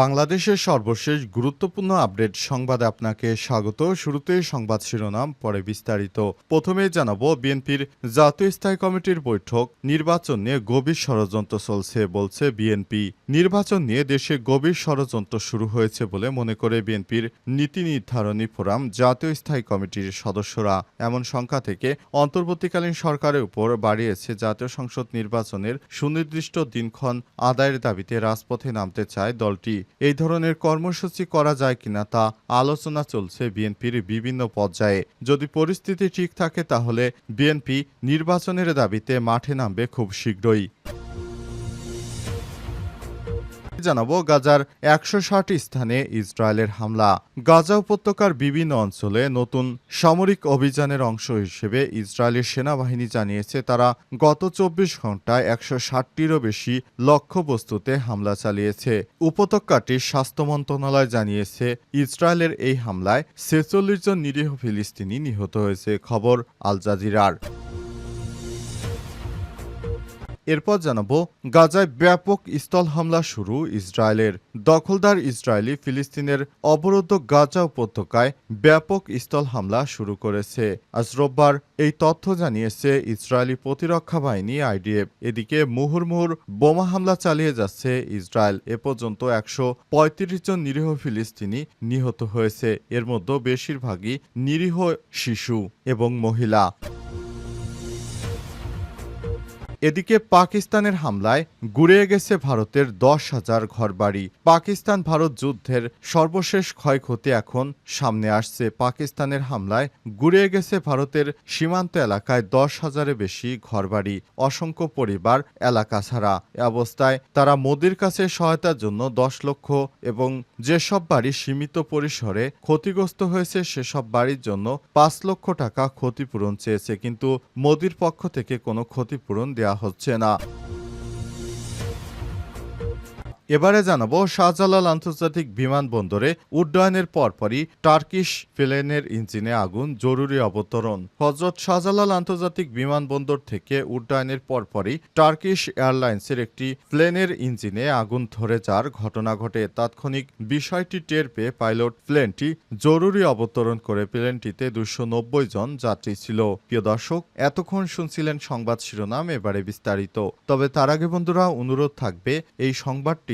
বাংলাদেশের সর্বশেষ গুরুত্বপূর্ণ আপডেট সংবাদে আপনাকে স্বাগত। শুরুতেই সংবাদ শিরোনাম, পরে বিস্তারিত। প্রথমে জানাব, বিএনপির জাতীয় স্থায়ী কমিটির বৈঠক, নির্বাচন নিয়ে গভীর ষড়যন্ত্র চলছে বলছে বিএনপি। নির্বাচন নিয়ে দেশে গভীর ষড়যন্ত্র শুরু হয়েছে বলে মনে করে বিএনপির নীতি নির্ধারণী ফোরাম, জাতীয় স্থায়ী কমিটির সদস্যরা। এমন সংখ্যা থেকে অন্তর্বর্তীকালীন সরকারের উপর বাড়িয়েছে জাতীয় সংসদ নির্বাচনের সুনির্দিষ্ট দিনক্ষণ আদায়ের দাবিতে রাজপথে নামতে চায় দলটি। এই ধরনের কর্মসূচি করা যায় কিনা তা আলোচনা চলছে বিএনপির বিভিন্ন পর্যায়ে। যদি পরিস্থিতি ঠিক থাকে তাহলে বিএনপি নির্বাচনের দাবিতে মাঠে নামবে খুব শীঘ্রই। জানাব গাজার একশো ষাট স্থানে ইসরায়েলের হামলা। গাজা উপত্যকার বিভিন্ন অঞ্চলে নতুন সামরিক অভিযানের অংশ হিসেবে ইসরায়েলের সেনাবাহিনী জানিয়েছে, তারা গত চব্বিশ ঘন্টায় একশো ষাটটিরও বেশি লক্ষ্যবস্তুতে হামলা চালিয়েছে। উপত্যকাটির স্বাস্থ্য মন্ত্রণালয় জানিয়েছে, ইসরায়েলের এই হামলায় ছেচল্লিশ জন নিরীহ ফিলিস্তিনি নিহত হয়েছে, খবর আল জাজিরার। এরপর জানাব, গাজায় ব্যাপক স্থল হামলা শুরু, ইসরায়েলের দখলদার ইসরায়েলি ফিলিস্তিনের অবরুদ্ধ গাজা উপত্যকায় ব্যাপক স্থল হামলা শুরু করেছে। আজ রোববার এই তথ্য জানিয়েছে ইসরায়েলি প্রতিরক্ষা বাহিনী আইডিএফ। এদিকে মুহুর্মুহুর বোমা হামলা চালিয়ে যাচ্ছে ইসরায়েল। এ পর্যন্ত একশো পঁয়ত্রিশ জন নিরীহ ফিলিস্তিনি নিহত হয়েছে। এর মধ্যে বেশিরভাগই নিরীহ শিশু এবং মহিলা। এদিকে পাকিস্তানের হামলায় গুড়িয়ে গেছে ভারতের দশ হাজার ঘরবাড়ি। পাকিস্তান ভারত যুদ্ধের সর্বশেষ ক্ষয়ক্ষতি এখন সামনে আসছে। পাকিস্তানের হামলায় গুড়িয়ে গেছে ভারতের সীমান্ত এলাকায় দশ হাজারের বেশি ঘরবাড়ি। অসংখ্য পরিবার এলাকা ছাড়া। অবস্থায় তারা মোদির কাছে সহায়তার জন্য দশ লক্ষ এবং যেসব বাড়ি সীমিত পরিসরে ক্ষতিগ্রস্ত হয়েছে, সেসব বাড়ির জন্য পাঁচ লক্ষ টাকা ক্ষতিপূরণ চেয়েছে। কিন্তু মোদির পক্ষ থেকে কোনো ক্ষতিপূরণ দেওয়া হচ্ছে না এবারে জানাব শাহজালাল আন্তর্জাতিক বিমানবন্দরে উড্ডয়নের পরপরই টার্কিশ প্লেনের ইঞ্জিনে আগুন, জরুরি অবতরণ। হজরত শাহজালাল আন্তর্জাতিক বিমানবন্দর থেকে উড্ডয়নের পরপরই টার্কিশ এয়ারলাইন্সের একটি প্লেনের ইঞ্জিনে আগুন ধরে যাওয়ার ঘটনা ঘটে। তাৎক্ষণিক বিষয়টি টের পেয়ে পাইলট প্লেনটি জরুরি অবতরণ করে প্লেনটিতে দুশো জন যাত্রী ছিল। প্রিয় দর্শক, এতক্ষণ শুনছিলেন সংবাদ শিরোনাম, এবারে বিস্তারিত। তবে তার আগে বন্ধুরা, অনুরোধ থাকবে, এই সংবাদটি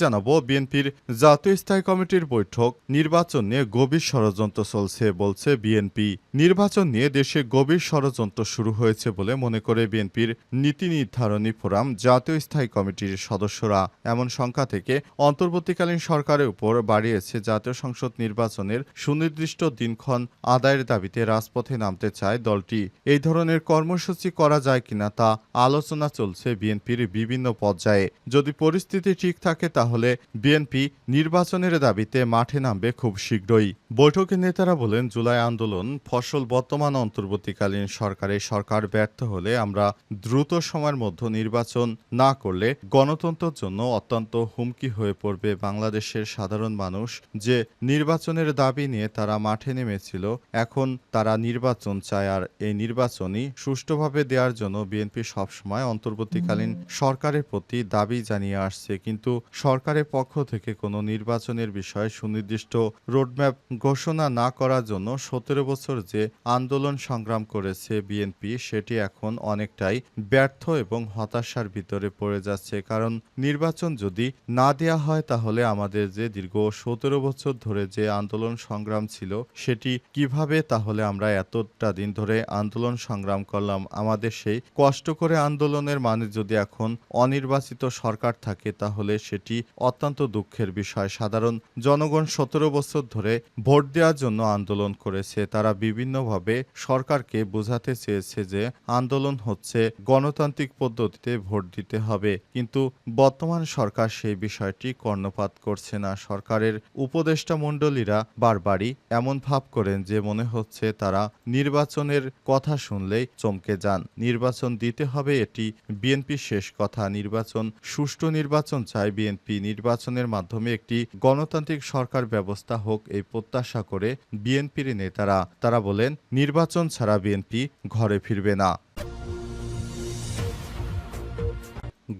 জানাব বিএনপির জাতীয় স্থায়ী কমিটির বৈঠক। নির্বাচন নিয়ে গভীর ষড়যন্ত্র চলছে বলছে বিএনপি। নির্বাচন নিয়ে দেশে গভীর ষড়যন্ত্র শুরু হয়েছে বলে মনে করে বিএনপির নীতি নির্ধারণী ফোরাম জাতীয় স্থায়ী কমিটির সদস্যরা। এমন সংখ্যা থেকে অন্তর্বর্তীকালীন সরকারের উপর বাড়িয়েছে জাতীয় সংসদ নির্বাচনের সুনির্দিষ্ট দিনক্ষণ আদায়ের দাবিতে রাজপথে নামতে চায় দলটি। এই ধরনের কর্মসূচি করা যায় কিনা তা আলোচনা চলছে বিএনপির বিভিন্ন পর্যায়ে। যদি পরিস্থিতি ঠিক থাকে তাহলে বিএনপি নির্বাচনের দাবিতে মাঠে নামবে খুব শীঘ্রই। বৈঠকে নেতারা বলেন, জুলাই আন্দোলন ফসল বর্তমান অন্তর্বর্তীকালীন সরকারের সরকার ব্যর্থ হলে আমরা দ্রুত সময়ের মধ্যে নির্বাচন না করলে গণতন্ত্রের জন্য অত্যন্ত হুমকি হয়ে পড়বে বাংলাদেশের সাধারণ মানুষ। যে নির্বাচনের দাবি নিয়ে তারা মাঠে নেমেছিল, এখন তারা নির্বাচন চায় আর এই নির্বাচনই সুষ্ঠুভাবে দেওয়ার জন্য বিএনপি সবসময় অন্তর্বর্তীকালীন সরকারের প্রতি দাবি জানিয়ে আসছে। কিন্তু সরকারের পক্ষ থেকে কোনো নির্বাচনের বিষয়ে সুনির্দিষ্ট রোডম্যাপ ঘোষণা না করার জন্য সতেরো বছর যে আন্দোলন সংগ্রাম করেছে বিএনপি, সেটি এখন অনেকটাই ব্যর্থ এবং হতাশার ভিতরে পড়ে যাচ্ছে। কারণ নির্বাচন যদি না দেয়া হয়, তাহলে আমাদের যে দীর্ঘ সতেরো বছর ধরে যে আন্দোলন সংগ্রাম ছিল, সেটি কীভাবে তাহলে আমরা এতটা দিন ধরে আন্দোলন সংগ্রাম করলাম? আমাদের সেই কষ্ট করে আন্দোলনের মানে যদি এখন অনির্বাচিত সরকার থাকে, তাহলে সেটি অত্যন্ত দুঃখের বিষয়। সাধারণ জনগণ সতেরো বছর ধরে ভোট দেওয়ার জন্য আন্দোলন করেছে। তারা বিভিন্নভাবে সরকারকে বোঝাতে চেয়েছে যে আন্দোলন হচ্ছে গণতান্ত্রিক পদ্ধতিতে ভোট দিতে হবে। কিন্তু বর্তমান সরকার সেই বিষয়টি কর্ণপাত করছে না। সরকারের উপদেষ্টা মণ্ডলীরা বারবারই এমন ভাব করেন যে মনে হচ্ছে তারা নির্বাচনের কথা শুনলেই চমকে যান। নির্বাচন দিতে হবে এটি বিএনপি শেষ কথা। নির্বাচন সুষ্ঠু নির্বাচন চায় বিএনপি। নির্বাচনের মাধ্যমে একটি গণতান্ত্রিক সরকার ব্যবস্থা হোক এই প্রত্যাশা করে বিএনপির নেতারা। তারা বলেন, নির্বাচন ছাড়া বিএনপি ঘরে ফিরবে না।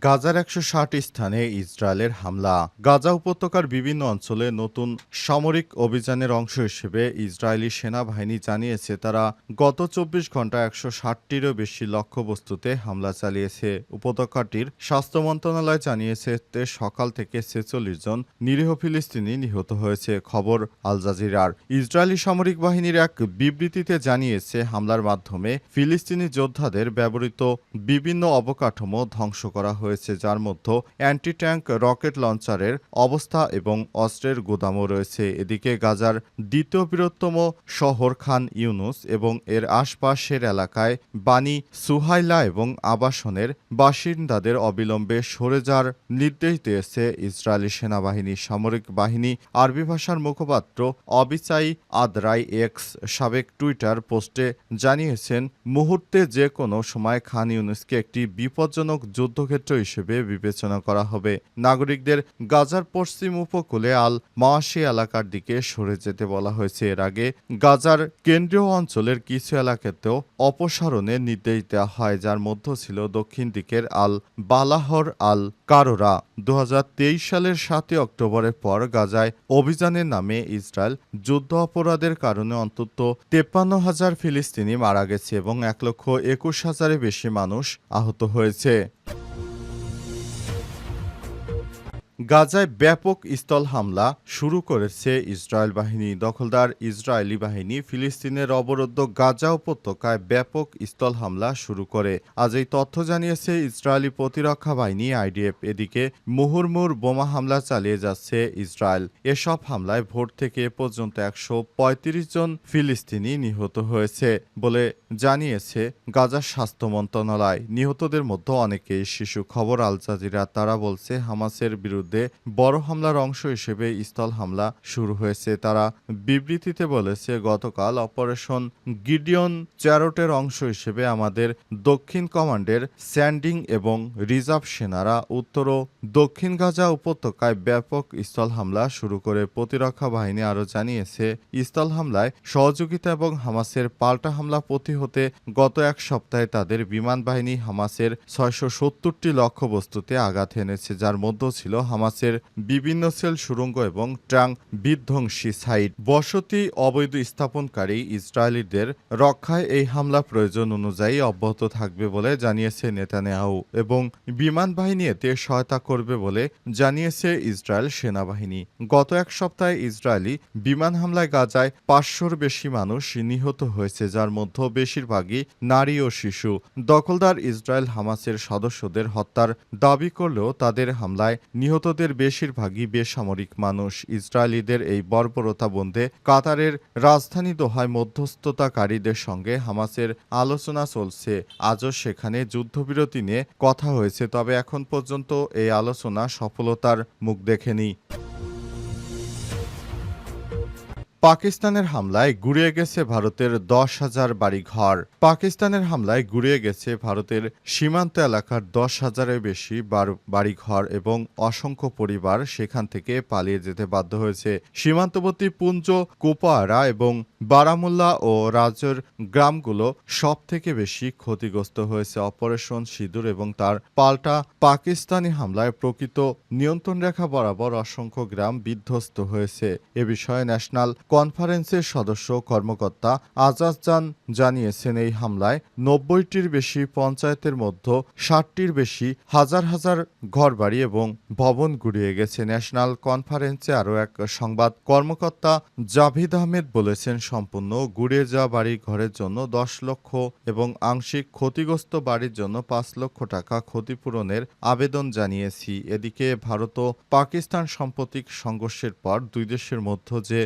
গাজার একশো ষাট স্থানে ইসরায়েলের হামলা। গাজা উপত্যকার বিভিন্ন অঞ্চলে নতুন সামরিক অভিযানের অংশ হিসেবে ইসরায়েলি সেনাবাহিনী জানিয়েছে, তারা গত চব্বিশ ঘন্টায় একশো ষাটটিরও বেশি লক্ষ্যবস্তুতে হামলা চালিয়েছে। উপত্যকাটির স্বাস্থ্য মন্ত্রণালয় জানিয়েছে তে সকাল থেকে ছেচল্লিশ জন নিরীহ ফিলিস্তিনি নিহত হয়েছে, খবর আল জাজিরার। ইসরায়েলি সামরিক বাহিনীর এক বিবৃতিতে জানিয়েছে, হামলার মাধ্যমে ফিলিস্তিনি যোদ্ধাদের ব্যবহৃত বিভিন্ন অবকাঠামো ধ্বংস করা হয়েছে, যার মধ্যে অ্যান্টি ট্যাঙ্ক রকেট লঞ্চারের অবস্থা এবং অস্ত্রের গুদামও রয়েছে। এদিকে গাজার দ্বিতীয় বৃহত্তম শহর খান ইউনুস এবং এর আশপাশের এলাকায় বানি সুহাইলা এবং আবাসনের বাসিন্দাদের অবিলম্বে সরে যাওয়ার নির্দেশ দিয়েছে ইসরায়েলি সেনাবাহিনী সামরিক বাহিনী। আরবি ভাষার মুখপাত্র অবিচাই আদরাই এক্স সাবেক টুইটার পোস্টে জানিয়েছেন, মুহূর্তে যে কোনো সময় খান ইউনুসকে একটি বিপজ্জনক যুদ্ধক্ষেত্র হিসেবে বিবেচনা করা হবে। নাগরিকদের গাজার পশ্চিম উপকূলে আল মাসি এলাকার দিকে সরে যেতে বলা হয়েছে। এর আগে গাজার কেন্দ্রীয় অঞ্চলের কিছু এলাকাতেও অপসারণের নির্দেশ দেওয়া হয়, যার মধ্যে ছিল দক্ষিণ দিকের আল বালাহর আল কারোরা। দু হাজার তেইশ সালের সাতই অক্টোবরের পর গাজায় অভিযানের নামে ইসরায়েল যুদ্ধ অপরাধের কারণে অন্তত তেপ্পান্ন হাজার ফিলিস্তিনি মারা গেছে এবং এক লক্ষ একুশ হাজারের বেশি মানুষ আহত হয়েছে। গাজায় ব্যাপক স্থল হামলা শুরু করেছে ইসরায়েল বাহিনী। দখলদার ইসরায়েলি বাহিনী ফিলিস্তিনের অবরুদ্ধ গাজা উপত্যকায় ব্যাপক স্থল হামলা শুরু করে। আজ এই তথ্য জানিয়েছে ইসরায়েলি প্রতিরক্ষা বাহিনী আইডিএফ। এদিকে মুহুর্মুর বোমা হামলা চালিয়ে যাচ্ছে ইসরায়েল। এসব হামলায় ভোর থেকে পর্যন্ত একশো পঁয়ত্রিশ জন ফিলিস্তিনি নিহত হয়েছে বলে জানিয়েছে গাজার স্বাস্থ্য মন্ত্রণালয়। নিহতদের মধ্যে অনেকেই শিশু। খবর আল জাজিরা। তারা বলছে, হামাসের বিরুদ্ধে বড় হামলার অংশ হিসেবে স্থল হামলা শুরু হয়েছে। তারা বিবৃতিতে বলেছে, গতকাল অপারেশন গিডিয়ন চ্যারোটের অংশ হিসেবে আমাদের দক্ষিণ কমান্ডের স্যান্ডিং এবং রিজার্ভ সেনারা উত্তর ও দক্ষিণ গাজা উপত্যকায় ব্যাপক স্থল হামলা শুরু করে প্রতিরক্ষা বাহিনী আরও জানিয়েছে, স্থল হামলায় সহযোগিতা এবং হামাসের পাল্টা হামলা প্রতিহতে গত এক সপ্তাহে তাদের বিমান বাহিনী হামাসের ছয়শো সত্তরটি লক্ষ্যবস্তুতে আঘাত এনেছে, যার মধ্যে ছিল হামাসের বিভিন্ন সেল সুড়ঙ্গ এবং ট্রাং বিধ্বংসী সাইট। বসতি অবৈধ স্থাপনকারী ইসরায়েলিদের রক্ষায় এই হামলা প্রয়োজন অনুযায়ী অব্যাহত থাকবে বলে জানিয়েছে নেতানিয়াহু এবং বিমান বাহিনী এতে সহায়তা করবে বলে জানিয়েছে ইসরায়েল সেনাবাহিনী। গত এক সপ্তাহে ইসরায়েলি বিমান হামলায় গাজায় পাঁচশোর বেশি মানুষ নিহত হয়েছে, যার মধ্যে বেশিরভাগই নারী ও শিশু। দখলদার ইসরায়েল হামাসের সদস্যদের হত্যার দাবি করলেও তাদের হামলায় নিহতদের বেশিরভাগই বেসামরিক মানুষ। ইসরায়েলিদের এই বর্বরতা বন্ধে কাতারের রাজধানী দোহায় মধ্যস্থতাকারীদের সঙ্গে হামাসের আলোচনা চলছে। আজও সেখানে যুদ্ধবিরতি নিয়ে কথা হয়েছে, তবে এখন পর্যন্ত এই আলোচনা সফলতার মুখ দেখেনি। পাকিস্তানের হামলায় গুড়িয়ে গেছে ভারতের দশ হাজার বাড়িঘর। পাকিস্তানের হামলায় গুড়িয়ে গেছে ভারতের সীমান্ত এলাকার দশ হাজারের বেশি বার- বাড়িঘর এবং অসংখ্য পরিবার সেখান থেকে পালিয়ে যেতে বাধ্য হয়েছে। সীমান্তবর্তী পুঞ্জ কুপারা এবং বারামুল্লা ও রাজের গ্রামগুলো সব থেকে বেশি ক্ষতিগ্রস্ত হয়েছে। অপারেশন সিঁদুর এবং তার পাল্টা পাকিস্তানি হামলায় প্রকৃত নিয়ন্ত্রণ রেখা বরাবর অসংখ্য গ্রাম বিধ্বস্ত হয়েছে। এ বিষয়ে ন্যাশনাল কনফারেন্সের সদস্য কর্মকর্তা আজাদ জানিয়েছেন এই হামলায় নব্বইটির বেশি পঞ্চায়েতের মধ্যে ষাটটির বেশি হাজার হাজার ঘরবাড়ি এবং ভবন গুড়িয়ে গেছে। ন্যাশনাল কনফারেন্সে আরও এক সংবাদ কর্মকর্তা জাভিদ আহমেদ বলেছেন, সম্পূর্ণ গুড়িয়ে যাওয়া বাড়ি ঘরের জন্য দশ লক্ষ এবং আংশিক ক্ষতিগ্রস্ত বাড়ির জন্য পাঁচ লক্ষ টাকা ক্ষতিপূরণের আবেদন জানিয়েছি। এদিকে ভারত ও পাকিস্তান সাম্প্রতিক সংঘর্ষের পর দুই দেশের মধ্যে যে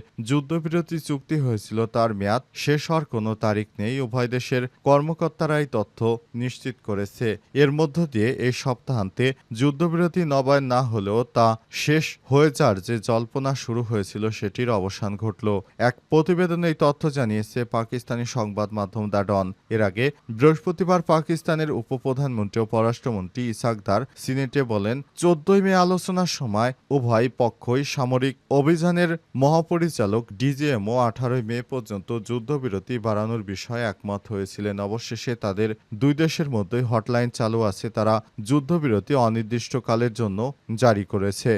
যুদ্ধবিরতি চুক্তি হয়েছিল, তার মেয়াদ শেষ হওয়ার কোনো তারিখ নেই। উভয় দেশের কর্মকর্তারাই তথ্য নিশ্চিত করেছে। এর মধ্য দিয়ে এই সপ্তাহান্তে যুদ্ধবিরতি নবায়ন না হলেও তা শেষ হয়ে যাওয়ার যে জল্পনা শুরু হয়েছিল, সেটির অবসান ঘটল। এক প্রতিবেদনে এই তথ্য জানিয়েছে পাকিস্তানি সংবাদ মাধ্যম দা ডন। এর আগে বৃহস্পতিবার পাকিস্তানের উপপ্রধানমন্ত্রী ও পররাষ্ট্রমন্ত্রী ইসাকদার সিনেটে বলেন, চোদ্দই মে আলোচনার সময় উভয় পক্ষই সামরিক অভিযানের মহাপরিচালক ডিজিএমও আঠারোই মে পর্যন্ত যুদ্ধবিরতি বাড়ানোর বিষয়ে একমত হয়েছিলেন। অবশেষে তাদের দুই দেশের মধ্যে হটলাইন চালু আছে, তারা যুদ্ধবিরতি অনির্দিষ্টকালের জন্য জারি করেছে।